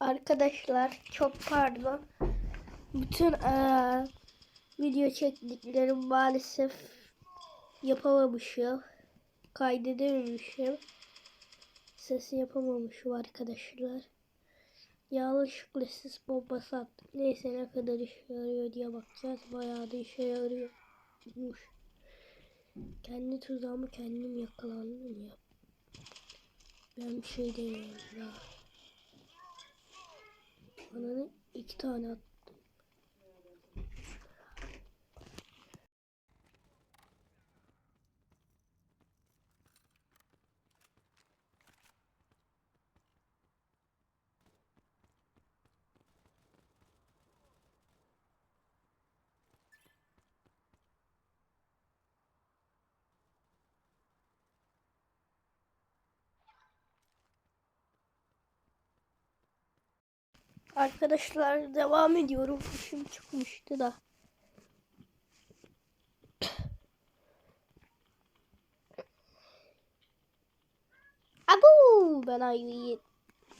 Arkadaşlar çok pardon. Bütün eee, video çektiklerim maalesef yapamamışım. Kaydedememişim. Sesi yapamamışım arkadaşlar. Yanlışlıkla sis bombası attım. Neyse ne kadar işe yarıyor diye bakacağız. Bayağı da işe yarıyormuş. Kendi tuzağımı kendim yakalandım ya. Ben bir şey demiyorum ya. Bana iki tane attım. Arkadaşlar devam ediyorum. Kuşum çıkmıştı da. Abu ben ayıyı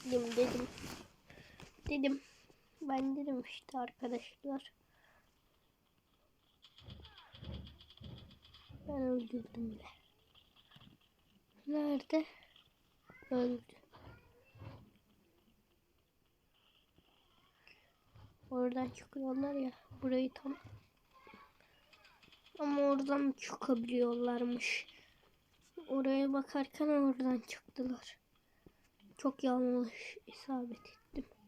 yedim dedim. Dedim. Ben dedim işte arkadaşlar. Ben öldürdüm bile. Nerede? Öldü. Oradan çıkıyorlar ya. Burayı tam ama oradan çıkabiliyorlarmış. Oraya bakarken oradan çıktılar. Çok yanlış isabet ettim.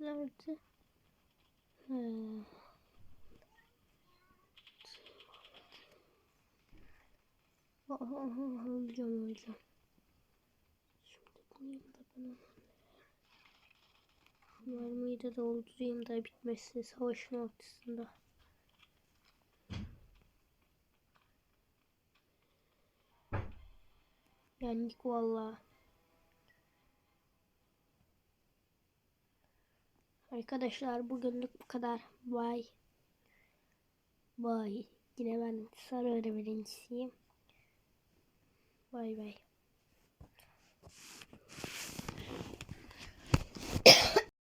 Nerede? He. Aha, aha, öleceğim öleceğim. Şimdi bulayım da ben onu. Mermiyi de doldurayım da bitmesin savaşın ortasında. Yendik valla. Arkadaşlar bugünlük bu kadar. Bye. Bye. Yine ben sarı öğretmencisiyim. Bye bye.